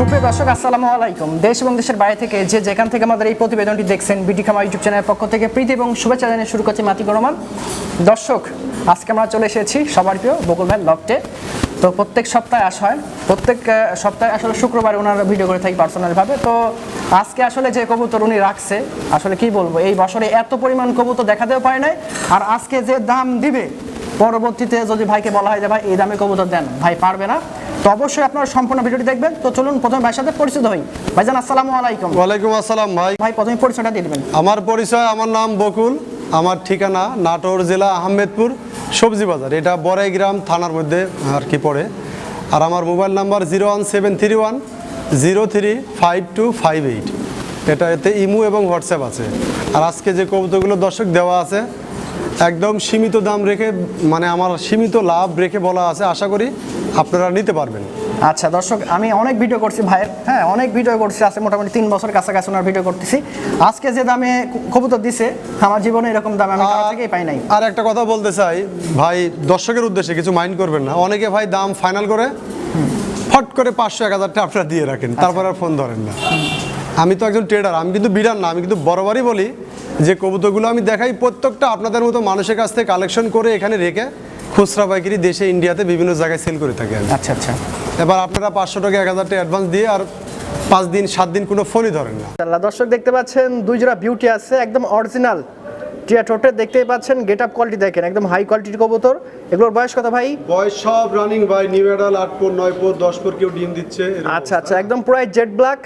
সুপ্রিয় দর্শক, আসসালামু আলাইকুম। দেশ এবং দেশের বাইরে থেকে যে যেখান থেকে আমাদের এই প্রতিবেদনটি দেখছেন বিটি খামা ইউটিউব চ্যানেলের পক্ষ থেকে প্রীতি এবং শুভেচ্ছা জানিয়ে শুরু করছি মাতি রহমান। দর্শক, আজকে আমরা চলে এসেছি সবার প্রিয় বকুল ভাই লফটে। তো প্রত্যেক সপ্তাহে আসা হয়। প্রত্যেক সপ্তাহে আসলে শুক্রবার ওনার ভিডিও করে থাকি পার্সোনালভাবে তো আজকে আসলে যে কবুতর উনি রাখছে, আসলে কি বলব? এই বছরে এত পরিমাণ কবুতর দেখাতেও পারে নাই। আর আজকে যে দাম দিবে, পরবর্তীতে যদি ভাইকে বলা হয় যে, ভাই, এই দামে কবুতর দেন। ভাই পারবে না। তো অবশ্যই আপনারা সম্পূর্ণ ভিডিওটি দেখবেন। তো চলুন প্রথমে ভাইয়ের সাথে পরিচিত হই। ভাইজান আসসালামু আলাইকুম। ওয়ালাইকুম আসসালাম ভাই। ভাই প্রথমে পরিচয়টা দিয়ে দিবেন। আমার পরিচয় আমার নাম বকুল। আমার ঠিকানা নাটোর জেলা আহমেদপুর সবজি বাজার এটা বড়াইগ্রাম থানার মধ্যে আর কি পড়ে। আর আমার mobile number zero one seven three one zero three five two five eight. এটা এতে ইমু এবং হোয়াটসঅ্যাপ আছে। আর আজকে যে কবিতাগুলো দর্শক দেওয়া আছে একদম সীমিত দাম রেখে মানে আমার সীমিত লাভ রেখে বলা আছে আশা করি আপনারা নিতে পারবেন। আচ্ছা দর্শক আমি অনেক ভিডিও করছি ভাইয়ের হ্যাঁ অনেক ভিডিও করছি আছে মোটামুটি তিন বছর কাছাকাছি ওনার ভিডিও করতেছি। আজকে যে দামে কবুতর দিছে আমার জীবনে এরকম দাম আমি কারও থেকেই পাই নাই। আর একটা কথা বলতে চাই ভাই দর্শকের উদ্দেশ্যে কিছু মাইন্ড করবেন না। অনেকে ভাই দাম ফাইনাল করে ফট করে পাঁচশো এক হাজার টাকা আপনারা দিয়ে রাখেন তারপর আর ফোন ধরেন না। আমি তো একজন ট্রেডার আমি কিন্তু বিরান না আমি কিন্তু বরাবরই বলি যে কবুতরগুলো আমি দেখাই প্রত্যেকটা আপনাদের মতো মানুষের কাছ থেকে কালেকশন করে এখানে রেখে খুচরা পাইকারি দেশে ইন্ডিয়াতে বিভিন্ন জায়গায় সেল করে থাকে আচ্ছা আচ্ছা। এবার আপনারা পাঁচশো টাকা এক হাজার টাকা অ্যাডভান্স দিয়ে আর পাঁচ দিন সাত দিন কোনো ফোনই ধরেন না। দর্শক দেখতে পাচ্ছেন দুই জোড়া বিউটি আছে একদম অরিজিনাল টিয়া টোটে দেখতেই পাচ্ছেন গেট আপ কোয়ালিটি দেখেন একদম হাই কোয়ালিটির কবুতর। এগুলোর বয়স কত ভাই? বয়স সব রানিং ভাই নিউ এডাল আট পর নয় পর দশ পর কেউ ডিম দিচ্ছে আচ্ছা আচ্ছা একদম পুরাই জেড ব্ল্যাক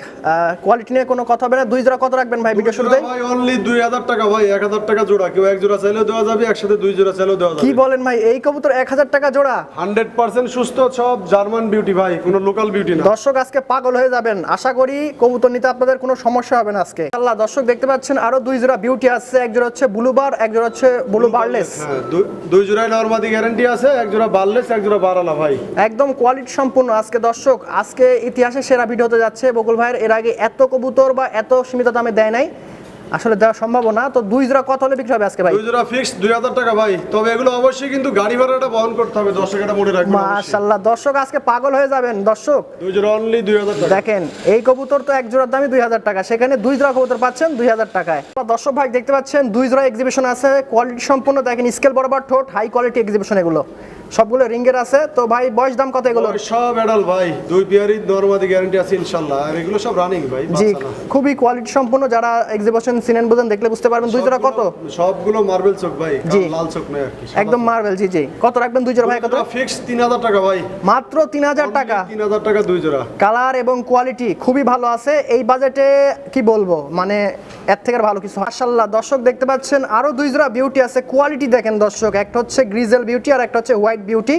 কোয়ালিটি নিয়ে কোনো কথা হবে না। দুই জোড়া কত রাখবেন ভাই ভিডিও শুরুতে ভাই অনলি দুই হাজার টাকা ভাই এক হাজার টাকা জোড়া। কেউ এক জোড়া চাইলেও দেওয়া যাবে একসাথে দুই জোড়া চাইলেও দেওয়া যাবে। কি বলেন ভাই এই কবুতর এক হাজার টাকা জোড়া? হান্ড্রেড পার্সেন্ট সুস্থ সব জার্মান বিউটি ভাই কোনো লোকাল বিউটি না। দর্শক আজকে পাগল হয়ে যাবেন। আশা করি কবুতর নিতে আপনাদের কোনো সমস্যা হবে না আজকে। আল্লাহ দর্শক দেখতে পাচ্ছেন আরও দুই জোড়া বিউটি আছে। এক জোড়া হচ্ছে ব্লুবার এক জোড়া হচ্ছে ব্লু বার্লেস হ্যাঁ দুই- দুই জোড়ায় নর্মাদি গ্যারান্টি আছে এক জোড়া বার্লেস এক জোড়া বারালা ভাই। একদম কোয়ালিটি সম্পূর্ণ আজকে দর্শক আজকে ইতিহাসে সেরা ভিডিও হতে যাচ্ছে বকুল ভাইয়ের। এর আগে এত কবুতর বা এত সীমিত দামে দেয় নাই। আসলে দেওয়া সম্ভব না তো দুই জোড়া কত হলে বিক্রি হবে আজকে ভাই? দুই জোড়া ফিক্স দুই হাজার টাকা ভাই। তবে এগুলো অবশ্যই কিন্তু গাড়ি ভাড়াটা বহন করতে হবে দশ টাকাটা মনে রাখবেন। মাশাল্লাহ দর্শক আজকে পাগল হয়ে যাবেন দর্শক। দুই জোড়া অনলি দুই হাজার টাকা। দেখেন এই কবুতর তো এক জোড়ার দামই দুই হাজার টাকা সেখানে দুই জোড়া কবুতর পাচ্ছেন দুই হাজার টাকায়। দর্শক ভাই দেখতে পাচ্ছেন দুই জোড়া এক্সিবিশন আছে কোয়ালিটি সম্পূর্ণ দেখেন স্কেল বরাবর ঠোঁট হাই কোয়ালিটি এক্সিবিশন এগুলো। সবগুলো রিঙ্গের আছে। তো ভাই বয়স দাম কত এগুলো সব এডাল ভাই। দুই পেয়ারই নর্মাদি গ্যারান্টি আছে ইনশাল্লাহ। আর এগুলো সব রানিং ভাই জি খুবই কোয়ালিটি সম্পূর্ণ যারা এক্সিবিশন সিনেন বুঝেন দেখলে বুঝতে পারবেন। দুই জোড়া কত? সবগুলো- মার্বেল চোখ ভাই। লাল চোখ নয় আর কি একদম মার্বেল জি জি। কত রাখবেন দুই জোড়া ভাই কত ফিক্স তিন হাজার টাকা ভাই। মাত্র তিন হাজার টাকা। তিন হাজার টাকা দুই জোড়া। কালার এবং কোয়ালিটি খুবই ভালো আছে। এই বাজেটে কি বলব? মানে এর থেকে ভালো কিছু মাশাল্লাহ দর্শক দেখতে পাচ্ছেন আরও দুই জোড়া বিউটি আছে। কোয়ালিটি দেখেন দর্শক। একটা হচ্ছে গ্রিজেল বিউটি আর একটা হচ্ছে হোয়াইট বিউটি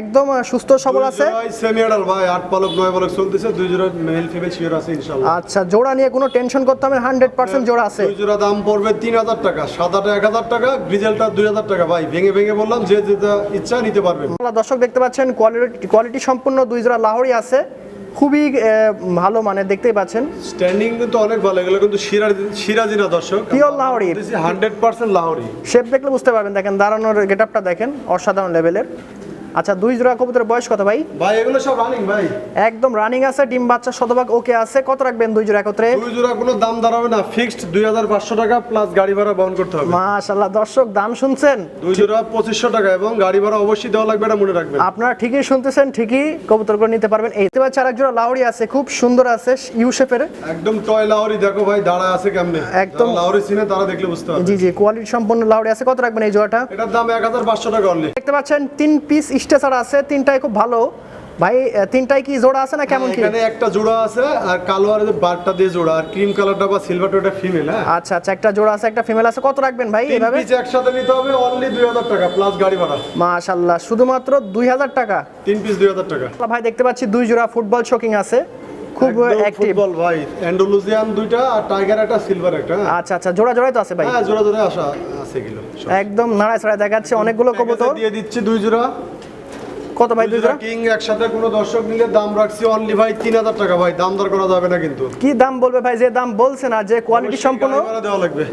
একদম সুস্থ সবল আছে। সেমি ভাই আট পালক নয় পালক চলতেছে। দুই জোড়া মেল ফিমেল শিওর আছে ইনশাল্লাহ আচ্ছা জোড়া নিয়ে কোনো টেনশন করতে হবে হান্ড্রেড পার্সেন্ট জোড়া আছে। দুই জোড়া দাম পড়বে তিন হাজার টাকা সাদাটা এক হাজার টাকা গ্রিজেলটা দুই হাজার টাকা। ভাই ভেঙে ভেঙে বললাম যে যেটা ইচ্ছা নিতে পারবে। দর্শক দেখতে পাচ্ছেন কোয়ালিটি কোয়ালিটি সম্পূর্ণ দুই জোড়া লাহোরি আছে। খুবই ভালো মানে দেখতেই পাচ্ছেন। স্ট্যান্ডিং কিন্তু অনেক ভালো এগুলো কিন্তু সিরাজি না দর্শক। Pure Lahori. Hundred percent Lahori shape দেখলে বুঝতে পারবেন দেখেন দাঁড়ানোর গেট আপটা দেখেন অসাধারণ লেভেলের আচ্ছা দুই জোড়া কবুতরের বয়স কত ভাই? ভাই এগুলো সব রানিং ভাই। একদম রানিং আছে ডিম বাচ্চা শতভাগ ওকে আছে। কত রাখবেন দুই জোড়া একত্রে? দুই জোড়া কোনো দাম দাঁড়াবে না। ফিক্সড দুই হাজার পাঁচশো টাকা প্লাস গাড়ি ভাড়া বহন করতে হবে। মাশাল্লাহ দর্শক দাম শুনছেন? দুই জোড়া পঁচিশশো টাকা এবং গাড়ি ভাড়া অবশ্যই দেওয়া লাগবে এটা মনে রাখবেন। আপনারা ঠিকই শুনতেছেন ঠিকই কবুতর করে নিতে পারবেন। এই পাচ্ছে আরেক জোড়া লাউরি আছে খুব সুন্দর আছে ইউ শেপের একদম টয় লাহরি দেখো ভাই দাঁড়া আছে কেমনে। একদম। লাহরি চিনে তারা দেখলে বুঝতে পারবে। জি জি কোয়ালিটি সম্পন্ন লাউরি আছে। কত রাখবেন এই জোড়াটা? এটার দাম এক হাজার পাঁচশো টাকা অনলি দেখতে পাচ্ছেন তিন পিস স্টেচার আছে তিনটাই খুব ভালো। ভাই তিনটাই কি জোড়া আছে না কেমন কি? এখানে একটা জোড়া আছে আর কালো আর বারটা দিয়ে জোড়া আর ক্রিম কালারটা বা সিলভারটা ওটা ফিমেল হ্যাঁ? আচ্ছা আচ্ছা একটা জোড়া আছে একটা ফিমেল আছে কত রাখবেন ভাই এভাবে? পিস একসাথে নিতে হবে অনলি দুই হাজার টাকা প্লাস গাড়ি ভাড়া। মাশাল্লাহ শুধুমাত্র দুই হাজার টাকা? তিন পিস দুই হাজার টাকা। ভাই দেখতে পাচ্ছি দুই জোড়া ফুটবল শোকিং আছে খুব অ্যাক্টিভ ফুটবল ভাই অ্যান্ডোলুজিয়ান দুইটা আর টাইগার একটা সিলভার একটা হ্যাঁ। আচ্ছা আচ্ছা জোড়া জোড়াই তো আছে ভাই? হ্যাঁ জোড়া জোড়াই আসা আছে কিলো একদম নাড়ায় ছড়ায় দেখাচ্ছে অনেকগুলো কবুতর। দিয়ে দিচ্ছি দুই জোড়া। কত ভাই দুই জোড়া কিং একসাথে কোনো দর্শক নিলে দাম রাখছি অনলি ভাই তিন হাজার টাকা ভাই দাম দর করা যাবে না কিন্তু। কি দাম বলবে ভাই? যে দাম বলছে না যে কোয়ালিটি সম্পূর্ণ দেওয়া লাগবে।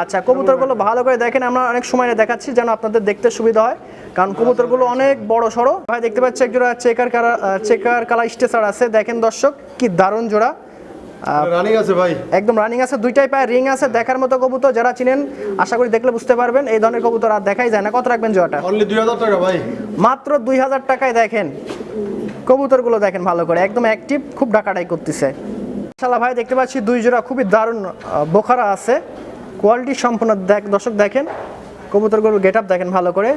আচ্ছা কবুতরগুলো ভালো করে দেখেন আমরা অনেক সময় দেখাচ্ছি যেন আপনাদের দেখতে সুবিধা হয়। কারণ কবুতরগুলো অনেক বড় সড়ো। ভাই দেখতে পাচ্ছি এক জোড়া চেকার কালা চেকার কালা স্টেসার আছে। দেখেন দর্শক কি দারুণ জোড়া। রানিং আছে ভাই। একদম রানিং আছে দুইটাই পায়ে রিং আছে দেখার মতো কবুতর যারা চিনেন আশা করি দেখলে বুঝতে পারবেন এই ধরনের কবুতর আর দেখাই যায় না। কত রাখবেন জোড়াটা অনলি দুই হাজার টাকা ভাই। মাত্র দুই হাজার টাকায় দেখেন কবুতরগুলো দেখেন ভালো করে একদম অ্যাক্টিভ খুব ডাকাটাই করতেছে। শালা ভাই দেখতে পাচ্ছি দুই জোড়া খুবই দারুণ বোখারা আছে। কোয়ালিটি সম্পূর্ণ দেখ দর্শক দেখেন কবুতরগুলোর গেট আপ দেখেন ভালো করে।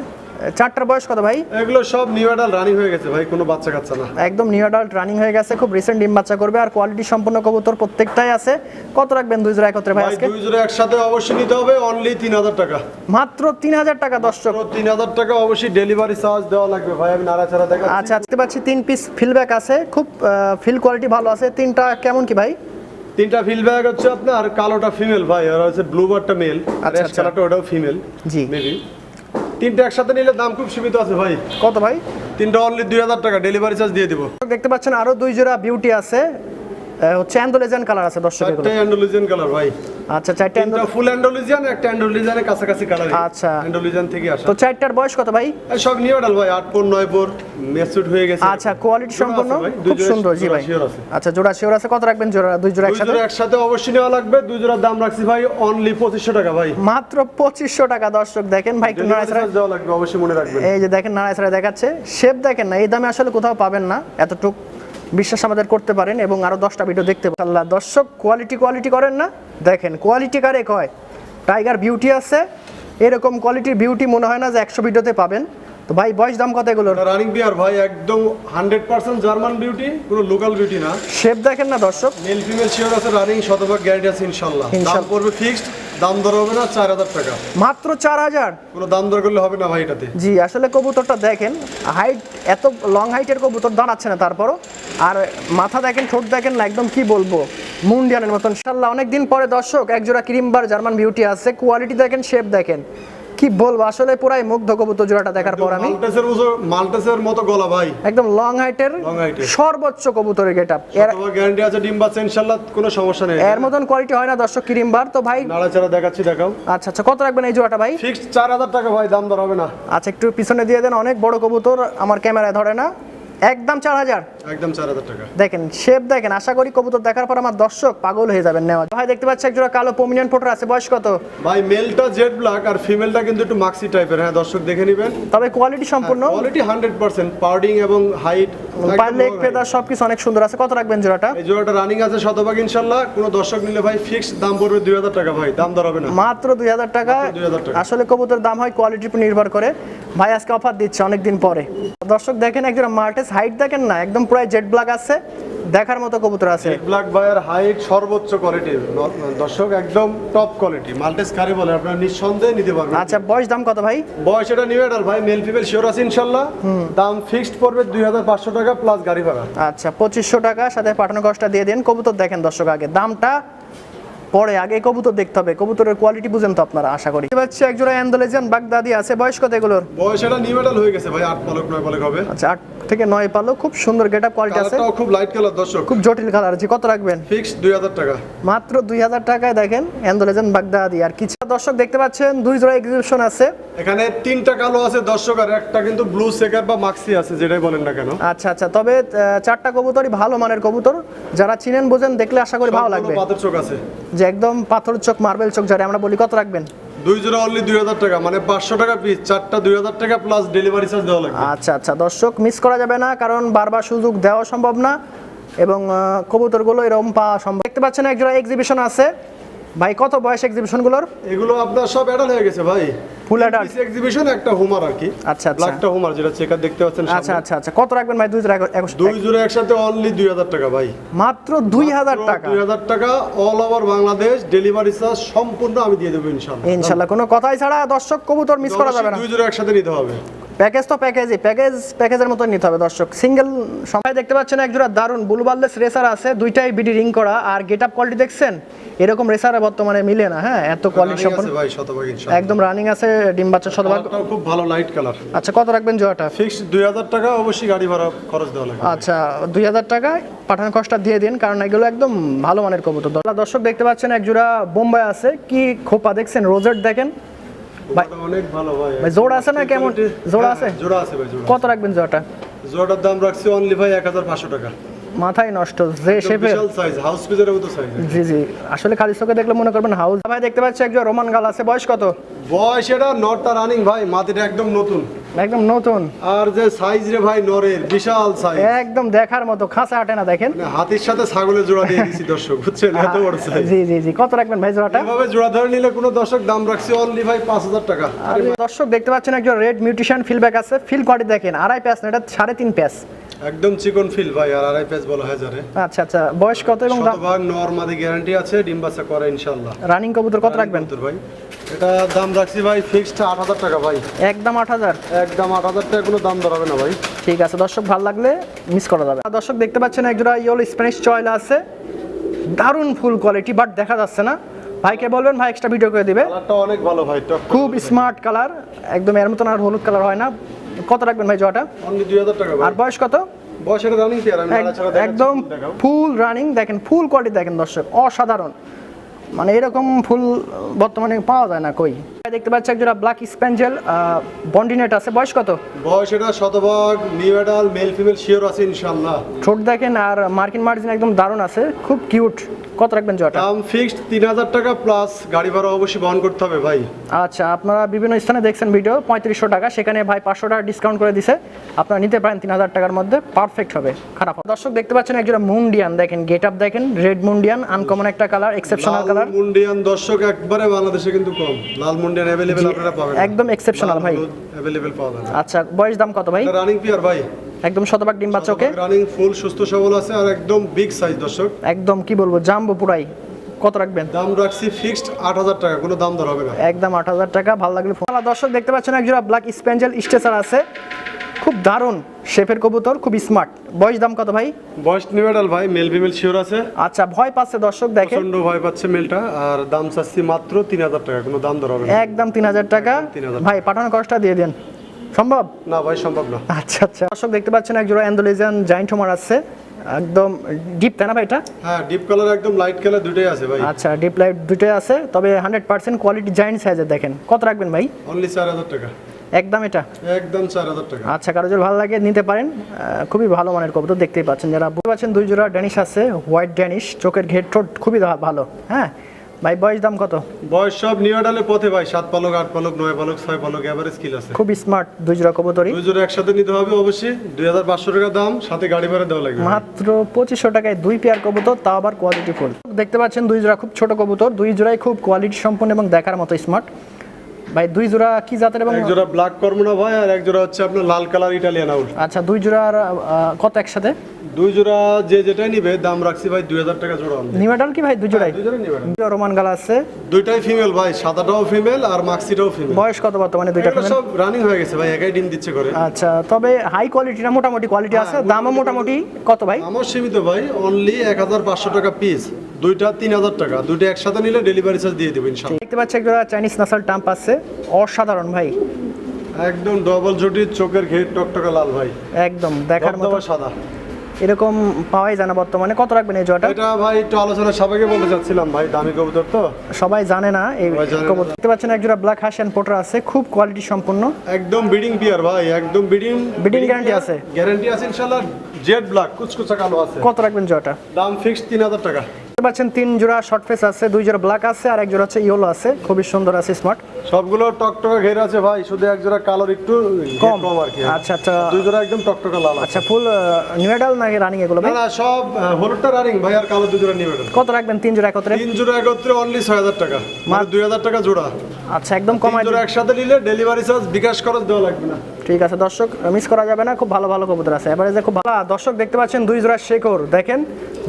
চারটার বয়স কত ভাই? এগুলো সব নিউ অ্যাডাল রানিং হয়ে গেছে ভাই কোনো বাচ্চা কাচ্চা না। একদম নিউ অ্যাডাল্ট রানিং হয়ে গেছে খুব রিসেন্ট ডিম বাচ্চা করবে আর কোয়ালিটি সম্পূর্ণ কবুতর প্রত্যেকটাই আছে। কত রাখবেন দুই জোড়া একত্রে ভাই আজকে? দুই জোড়া একসাথে অবশ্যই নিতে হবে অনলি তিন হাজার টাকা। মাত্র তিন হাজার টাকা দর্শক। তো তিন হাজার টাকা অবশ্যই ডেলিভারি চার্জ দেওয়া লাগবে ভাই আমি নাড়াচাড়া দেখা আচ্ছা দেখতে পাচ্ছি তিন পিস ফিলব্যাক আছে খুব ফিল কোয়ালিটি ভালো আছে। তিনটা কেমন কি ভাই? তিনটা ফিল ব্যাগ হচ্ছে আপনার কালোটা ফিমেল ভাই আর হচ্ছে ব্লু বারটা মেল আর। কালারটা ওটাও ফিমেল জি। মেবি তিনটা একসাথে নিলে দাম খুব সীমিত আছে ভাই। কত ভাই? তিনটা অনলি দুই হাজার টাকা ডেলিভারি চার্জ দিয়ে দিব। দেখতে পাচ্ছেন আরও দুই জোড়া বিউটি আছে। হচ্ছে অ্যান্ডোলেজেন কালার আছে দর্শক চারটে অ্যান্ডোলিজিয়ান কালার ভাই। আচ্ছা চারটা তিনটা ফুল অ্যান্ডোলিজিয়ান একটা অ্যান্ডোলিজিয়ানের কাছাকাছি কালার আচ্ছা। অ্যান্ডোলিজিয়ান থেকে আসা। তো চারটার বয়স কত ভাই? সব নিউ অ্যাডাল ভাই আট পর নয় পর মেসুড হয়ে গেছে। আচ্ছা কোয়ালিটি দুই খুব সুন্দর জি ভাই। আচ্ছা জোড়া শিওর আছে কত রাখবেন জোড়া দুই জোড়া একসাথে? জোড়া একসাথে অবশ্যই নেওয়া লাগবে দুই জোড়ার দাম রাখছি ভাই অনলি পঁচিশশো টাকা ভাই। মাত্র পঁচিশশো টাকা দর্শক দেখেন ভাই একটু নাড়াচাড়া দেওয়া লাগবে অবশ্যই মনে রাখবেন। এই যে দেখেন নাড়াচাড়া দেখাচ্ছে। শেপ দেখেন না এই দামে আসলে কোথাও পাবেন না এতটুক বিশ্বাস আমাদের করতে পারেন এবং আরও দশটা ভিডিও দেখতে পারেন। দর্শক কোয়ালিটি কোয়ালিটি করেন না। দেখেন কোয়ালিটি কারে কয়? টাইগার বিউটি আছে। এরকম কোয়ালিটির বিউটি মনে হয় না যে একশো ভিডিওতে পাবেন। তো ভাই বয়স দাম কত এগুলোর? রানিং বিয়ার ভাই একদম হান্ড্রেড পার্সেন্ট জার্মান বিউটি কোনো লোকাল বিউটি না। শেপ দেখেন না দর্শক। মেল ফিমেল শিওর আছে রানিং শতভাগ গ্যারান্টি আছে ইনশাল্লাহ দাম। পড়বে ফিক্সড দাম দর হবে না চার হাজার টাকা। মাত্র চার হাজার? কোনো দাম দর করলে হবে না ভাই এটাতে। জি আসলে কবুতরটা দেখেন হাইট এত লং হাইটের কবুতর দাঁড়াচ্ছে না তারপরও। আর মাথা দেখেন ঠোঁট দেখেন না একদম কি বলব? মুন্ডিয়ানের মতন। ইনশাল্লাহ অনেকদিন পরে দর্শক একজোড়া ক্রিমবার জার্মান বিউটি আছে। কোয়ালিটি দেখেন শেপ দেখেন। কি বলব? আসলে পুরাই মুগ্ধ কবুতর জোড়াটা দেখার পর আমি। মাল্টাসের মতো মাল্টাসের মতো গলা ভাই। একদম লং হাইটের সর্বোচ্চ কবুতরের গেট আপ এর গ্যারান্টি আছে ডিম বাচ্চা ইনশাল্লাহ কোনো সমস্যা নেই। এর মতন কোয়ালিটি হয় না দর্শক ক্রিমবার তো ভাই নাড়াচাড়া দেখাচ্ছি দেখাও। আচ্ছা আচ্ছা কত রাখবেন এই জোড়াটা ভাই? ফিক্সড চার হাজার টাকা ভাই দাম দর হবে না। আচ্ছা একটু পিছনে দিয়ে দেন অনেক বড় কবুতর আমার ক্যামেরায় ধরে না। একদম চার হাজার। একদম চার হাজার টাকা। দেখেন শেপ দেখেন আশা করি কবুতর দেখার পর আমার দর্শক পাগল হয়ে যাবেন। নেওয়া ভাই দেখতে পাচ্ছি একজোড়া কালো পমিনিয়ন আছে। বয়স কত? ভাই মেলটা জেড ব্ল্যাক আর ফিমেলটা কিন্তু একটু মাক্সি টাইপের হ্যাঁ দর্শক দেখে নেবেন। তবে কোয়ালিটি সম্পূর্ণ। কোয়ালিটি হান্ড্রেড পার্সেন্ট পাউডিং এবং হাইট পার লেগ ফেদার সবকিছু অনেক সুন্দর আছে। কত রাখবেন জোড়াটা? এই জোড়াটা রানিং আছে শতভাগ ইনশাল্লাহ। কোনো দর্শক নিলে ভাই ফিক্সড দাম পড়বে দুই হাজার টাকা। ভাই দাম দর হবে না। মাত্র দুই হাজার টাকা। 2000 টাকা। আসলে কবুতর দাম হয় কোয়ালিটির উপর নির্ভর করে। ভাই আজকে অফার দিচ্ছে অনেকদিন পরে। দর্শক দেখেন একজোড়া মার্টেস হাইট দেখেন না একদম পুরো জেড ব্ল্যাক আছে। দেখার মতো কবুতর আছে। ব্ল্যাক বায়ার হাইট সর্বোচ্চ কোয়ালিটি দর্শক একদম টপ কোয়ালিটি মাল্টেস কারে বলে আপনারা নিঃসন্দেহে নিতে পারবেন। আচ্ছা বয়স দাম কত ভাই? বয়স এটা নিউ এডাল ভাই মেল ফিমেল শিওর আছে ইনশাআল্লাহ দাম ফিক্সড পড়বে দুই হাজার পাঁচশো টাকা প্লাস গাড়ি ভাড়া। আচ্ছা 2500 টাকা সাথে পাঠানো খরচটা দিয়ে দিন। কবুতর দেখেন দর্শক আগে। দামটা পরে আগে কবুতর দেখতে হবে। কবুতরের কোয়ালিটি বুঝেন তো আপনারা আশা করি। পাচ্ছি একজোড়া অ্যান্ডোলেজিয়ান বাগদাদি আছে। বয়স কত এগুলোর? বয়স এটা নিউ এডাল হয়ে গেছে ভাই আট পালক নয় পালক হবে। আচ্ছা আট থেকে নয় পালক খুব সুন্দর গেট আপ কোয়ালিটি আছে। কালারটাও খুব লাইট কালার দর্শক। খুব জটিল কালার আছে কত রাখবেন? দুই হাজার টাকা। মাত্র দুই হাজার টাকায় দেখেন অ্যান্ডোলেজেন বাগদাদি আর কিছু দর্শক দেখতে পাচ্ছেন দুই জোড়া এক্সিবিশন আছে। এখানে তিনটা কালো আছে দর্শক আর একটা কিন্তু ব্লু সেকার বা মাক্সি আছে যেটাই বলেন না কেন। আচ্ছা আচ্ছা তবে চারটা কবুতরই ভালো মানের কবুতর। যারা চিনেন বোঝেন দেখলে আশা করি ভালো লাগবে। পাথর চোখ আছে। যে একদম পাথর চোখ মার্বেল চোখ যারা আমরা বলি কত রাখবেন? দুই জোড়া অনলি দুই হাজার টাকা মানে পাঁচশো টাকা পিস চারটা দুই হাজার টাকা প্লাস ডেলিভারি চার্জ দেওয়া লাগবে। আচ্ছা আচ্ছা দর্শক মিস করা যাবে না কারণ বারবার সুযোগ দেওয়া সম্ভব না এবং কবুতরগুলো এরকম পাওয়া সম্ভব। দেখতে পাচ্ছেন একজোড়া এক্সিবিশন আছে। ভাই কত বয়স এক্সিবিশনগুলোর এগুলো আপনার সব অ্যাডাল হয়ে গেছে ভাই। Full adult? এক্সিবিশন একটা হুমার আর কি। আচ্ছা, আচ্ছা। ব্ল্যাকটা হুমার যেটা চেকার দেখতে পাচ্ছেন আচ্ছা আচ্ছা আচ্ছা। কত রাখবেন ভাই দুই জোড়া দুই জোড়া একসাথে অনলি দুই হাজার টাকা ভাই। মাত্র দুই হাজার টাকা? দুই হাজার টাকা all over Bangladesh delivery charge সম্পূর্ণ আমি দিয়ে দেবো ইনশাল্লাহ ইনশাল্লাহ কোনো কথাই ছাড়া দর্শক কবুতর মিস করা যাবে না। দুই জোড়া একসাথে নিতে হবে। প্যাকেজ তো প্যাকেজই প্যাকেজ প্যাকেজের মতো নিতে হবে দর্শক। সিঙ্গেল সবাই দেখতে পাচ্ছেন একজোড়া দারুণ ব্লু বার্লেস রেসার আছে দুইটাই বিডি রিং করা। আর গেট আপ কোয়ালিটি দেখছেন? এরকম রেসার বর্তমানে মিলে না হ্যাঁ? এত কোয়ালিটি সম্পন্ন আছে ভাই শতভাগ ইনশাআল্লাহ। একদম রানিং আছে ডিম বাচ্চা শতভাগ। খুব ভালো লাইট কালার আচ্ছা কত রাখবেন জোড়াটা? ফিক্সড দুই হাজার টাকা অবশ্যই গাড়ি ভাড়া খরচ দেওয়া লাগবে। আচ্ছা দুই হাজার টাকায় পাঠান খরচটা দিয়ে দিন কারণ এগুলো একদম ভালো মানের কবুতর। দর্শক- দেখতে পাচ্ছেন এক জোড়া বোম্বাই আছে। কি খোপা দেখছেন? রোজেট দেখেন। ভাই- অনেক ভালো ভাই ভাই জোড়া আছে না কেমন? জোড়া হ্যাঁ, আছে? জোড়া আছে ভাই জোড়া। কত রাখবেন জোড়াটা? জোড়াটার দাম রাখছি অনলি ভাই এক হাজার পাঁচশো টাকা। মাথায় নষ্ট যে শেপের হাউস পিজের মতো সাইজ জি জি। আসলে খালি চোখে দেখলে মনে করবেন হাউস ভাই দেখতে পাচ্ছি একজন রোমান গাল আছে। বয়স কত? বয়স এটা নটটা রানিং ভাই মাটিটা একদম নতুন। একদম নতুন। আর যে সাইজ রে ভাই নরের বিশাল সাইজ একদম দেখার মতো খাঁচা আটে না দেখেন। মানে হাতির সাথে ছাগলের জোড়া দিয়ে দিছি দর্শক বুঝছেন? এত বড় সাইজ জি জি জি কত রাখবেন ভাই জোড়াটা? এভাবে জোড়া ধরে নিলে কোনো দর্শক দাম রাখছি অনলি ভাই পাঁচ হাজার টাকা। আর দর্শক দেখতে পাচ্ছেন একজন রেড মিউটিশন ফিলব্যাক আছে। ফিল কোয়ালিটি দেখেন আড়াই প্যাস না এটা সাড়ে তিন প্যাস একদম চিকন ফিল ভাই আর আড়াই পেজ বলা হয় যারে আচ্ছা আচ্ছা বয়স কত এবং শতভাগ নর্মাদি গ্যারান্টি আছে ডিম বাচ্চা করে ইনশাল্লাহ রানিং কবুতর কত রাখবেন? ভাই। এটা দাম রাখছি ভাই ফিক্সড আট হাজার টাকা ভাই। একদম আট হাজার? একদম আট হাজার টাকা কোনো দাম ধরাবে না ভাই। ঠিক আছে দর্শক ভালো লাগলে মিস করা যাবে। আর দর্শক দেখতে পাচ্ছেন একজোড়া ইয়েলো স্প্যানিশ চয়লা আছে। দারুণ ফুল কোয়ালিটি বাট দেখা যাচ্ছে না। ভাইকে বলবেন ভাই এক্সট্রা ভিডিও করে দিবে। কালারটা অনেক ভালো ভাই খুব স্মার্ট কালার একদম এর মতন আর হলুদ কালার হয় না। কত রাখবেন ভাই জোয়াটা অনলি দুই হাজার টাকা আর বয়স কত? বয়স এটা রানিং একদম ফুল রানিং দেখেন ফুল কোয়ালিটি দেখেন দর্শক অসাধারণ। মানে এরকম ফুল বর্তমানে পাওয়া যায় না কই। দেখতে পাচ্ছি একজোড়া ব্ল্যাক স্প্যাঞ্জেল বন্ডিনেট আছে। বয়স কত? বয়স এটা শতভাগ নিউ মেল ফিমেল শিওর আছে ইনশাল্লাহ ঠোঁট দেখেন আর মার্কিন মার্জিন একদম দারুণ আছে। খুব কিউট কত রাখবেন জোয়াটা দাম ফিক্সড তিন হাজার টাকা প্লাস গাড়ি ভাড়া অবশ্যই বহন করতে হবে ভাই। আচ্ছা আপনারা বিভিন্ন স্থানে দেখছেন ভিডিও পঁয়ত্রিশশো টাকা। সেখানে ভাই পাঁচশো টাকা ডিসকাউন্ট করে দিছে। আপনারা নিতে পারেন তিন হাজার টাকার মধ্যে। পারফেক্ট হবে। খারাপ দর্শক দেখতে পাচ্ছেন একজোড়া মুন্ডিয়ান দেখেন গেট আপ দেখেন রেড মুন্ডিয়ান আনকমন একটা কালার এক্সেপশনাল কালার লাল মুন্ডিয়ান দর্শক একবারে বাংলাদেশে কিন্তু কম। লাল মুন্ডিয়ান অ্যাভেলেবেল আপনারা পাবেন। একদম exceptional ভাই। অ্যাভেলেবেল পাওয়া যাবে। আচ্ছা বয়স দাম কত ভাই? রানিং পিয়ার ভাই। একদম শতভাগ ডিম বাচ্চা ওকে? রানিং ফুল সুস্থ সবল আছে আর একদম বিগ সাইজ দর্শক। একদম কি বলব জাম্বো পুরাই। কত রাখবেন? দাম রাখছি ফিক্সড আট হাজার টাকা কোনো দাম ধর হবে না। একদম আট হাজার টাকা ভালো লাগলে দর্শক দেখতে পাচ্ছেন একজোড়া ব্ল্যাক স্পেঞ্জেল স্টেচার আছে। খুব দারুণ। শেপের কবুতর খুব স্মার্ট বয়স দাম কত ভাই? বয়স নিউ এডাল ভাই মেল ফিমেল শিওর আছে। আচ্ছা ভয় পাচ্ছে দর্শক দেখেন। প্রচণ্ড ভয় পাচ্ছে মেলটা আর দাম চাচ্ছি মাত্র তিন হাজার টাকা কোনো দাম ধর হবে একদম তিন হাজার টাকা। ভাই পাঠানোর কষ্টটা দিয়ে দেন। সম্ভব? না ভাই সম্ভব না। আচ্ছা আচ্ছা। দর্শক দেখতে পাচ্ছেন এক জোড়া অ্যান্ডোলেজিয়ান জাইন্ট হোমার আছে। একদম ডিপ তাই না ভাই এটা? হ্যাঁ ডিপ কালার একদম লাইট কালার দুটোই আছে ভাই। আচ্ছা ডিপ লাইট দুটোই আছে। তবে হান্ড্রেড পার্সেন্ট কোয়ালিটি জাইন্ট সাইজের দেখেন। কত রাখবেন ভাই? অনলি চার হাজার টাকা। একদম এটা? একদম চার হাজার টাকা। আচ্ছা কারও যদি ভালো লাগে নিতে পারেন খুবই ভালো মানের কবুতর দেখতেই পাচ্ছেন। যারা বুঝতে পারছেন দুই জোড়া ড্যানিশ আছে হোয়াইট ড্যানিশ চোখের ঘেট ঠোঁট খুবই ভালো হ্যাঁ? ভাই বয়স দাম কত? বয়স সব নিউ এডালে পথে ভাই সাত পালক আট পালক নয় পালক ছয় পালক এভারেজ স্কিল আছে। খুব স্মার্ট দুই জোড়া কবুতরই। দুই জোড়া একসাথে নিতে হবে অবশ্যই দুই হাজার পাঁচশো টাকা দাম সাথে গাড়ি ভাড়া দেওয়া লাগবে। মাত্র পঁচিশশো টাকায় দুই পেয়ার কবুতর তাও আবার কোয়ালিটি ফুল দেখতে পাচ্ছেন দুই জোড়া খুব ছোট কবুতর দুই জোড়াই খুব কোয়ালিটি সম্পন্ন এবং দেখার মতো স্মার্ট ভাই দুই জোড়া কি জাতের এবং এক জোড়া ব্ল্যাক কর্মনা ভাই আর এক জোড়া হচ্ছে আপনার লাল কালার ইটালিয়ান আউল আচ্ছা দুই জোড়ার আহ, কত একসাথে? দুই জোড়া যে যেটাই নিবে দাম রাখছি ভাই দুই হাজার টাকা জোড়া। নিমেডাল কি ভাই দুই জোড়াই? দুই জোড়া নিবে দুই জোড়া রোমান গালা আছে। দুইটাই ফিমেল ভাই সাদাটাও ফিমেল আর মাক্সিটাও ফিমেল বয়স কত বর্তমানে দুইটা এটা সব রানিং হয়ে গেছে ভাই একাই ডিম দিচ্ছে করে। আচ্ছা তবে হাই কোয়ালিটিটা মোটামুটি কোয়ালিটি আছে দামও মোটামুটি কত ভাই? আমার সীমিত ভাই অনলি এক হাজার পাঁচশো টাকা পিস দুইটা তিন হাজার টাকা। দুইটা একসাথে নিলে ডেলিভারি চার্জ দিয়ে দেবো ইনশাল্লাহ দেখতে পাচ্ছি একটা চাইনিজ নাসাল টাম্প আছে। অসাধারণ ভাই। একদম ডবল জুটি চোখের ঘের টকটকা লাল ভাই। একদম দেখার মতো। সাদা। এরকম পাওয়াই যায় না বর্তমানে। কত রাখবেন এই জোয়াটা এটা ভাই একটু আলোচনা সবাইকে বলতে চাচ্ছিলাম ভাই দামি কবুতর তো। সবাই জানে না এই জানে কবুতর। দেখতে পাচ্ছেন একজোড়া ব্ল্যাক হাসিয়ান পোটার আছে। খুব কোয়ালিটি সম্পন্ন একদম বিডিং পিয়ার ভাই একদম বিডিং Breeding guarantee আছে? গ্যারান্টি আছে ইনশাআল্লাহ। জেড ব্ল্যাক কুচকুচা কালো আছে। কত রাখবেন জোয়াটা দাম ফিক্সড তিন হাজার টাকা। দেখতে পাচ্ছেন তিন জোড়া শর্ট ফেস আছে দুই জোড়া ব্ল্যাক আছে আর এক জোড়া হচ্ছে ইয়েলো আছে। খুবই সুন্দর আছে স্মার্ট সবগুলো টকটকা ঘের আছে ভাই শুধু এক জোড়া কালোর একটু কম। আর কি। আচ্ছা আচ্ছা। দুই জোড়া একদম টকটকা লাল আচ্ছা ফুল নিউডাল নাকি রানিং এগুলো না ভাই? না সব হলুদটা রানিং ভাই আর কালো দুই জোড়া নিয়ে বেরোন কত রাখবেন তিন জোড়া একত্রে? তিন জোড়া একত্রে অনলি ছয় হাজার টাকা। মানে দুই হাজার টাকা জোড়া। আচ্ছা একদম কমাই জোড়া একসাথে নিলে ডেলিভারি চার্জ বিকাশ খরচ দেওয়া লাগবে না। ঠিক আছে দর্শক মিস করা যাবে না খুব ভালো ভালো কবুতর আছে। এবারে যে খুব ভালো দর্শক দেখতে পাচ্ছেন দুই জোড়া শেকর দেখেন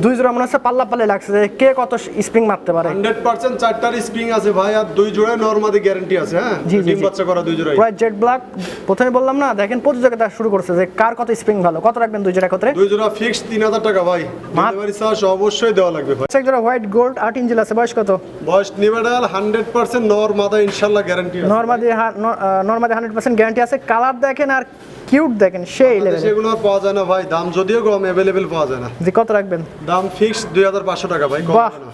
দুই জোড়া মনে হচ্ছে পাল্লা পাল্লে লাগছে যে কে কত স্প্রিং মারতে পারে। হান্ড্রেড পার্সেন্ট চারটার স্প্রিং আছে ভাই আর দুই জোড়ায় নর্মাদি গ্যারান্টি আছে হ্যাঁ? ডিম বাচ্চা করা দুই জোড়াই। প্রায় জেড ব্ল্যাক প্রথমে বললাম না দেখেন প্রতিযোগিতা শুরু করছে যে কার কত স্প্রিং ভালো কত রাখবেন দুই জোড়া ক্ষেত্রে দুই জোড়া ফিক্সড তিন হাজার টাকা ভাই ডেলিভারি চার্জ অবশ্যই দেওয়া লাগবে ভাই। এক জোড়া হোয়াইট গোল্ড আট ইঞ্চিল আছে বয়স কত? বয়স নিবেডাল হান্ড্রেড পার্সেন্ট নর মাথা ইনশাল্লাহ গ্যারান্টি আছে। নর্মাদি নর্মাদি হান্ড্রেড পার্সেন্ট গ্যারান্টি আছে। কালার দেখেন আর কিউট দেখেন সেই লেভেল সেগুলো পাওয়া যায় না ভাই দাম যদিও কম অ্যাভেলেবেল পাওয়া যায় না। জি কত রাখবেন? দাম ফিক্সড দুই হাজার পাঁচশো টাকা ভাই কম না।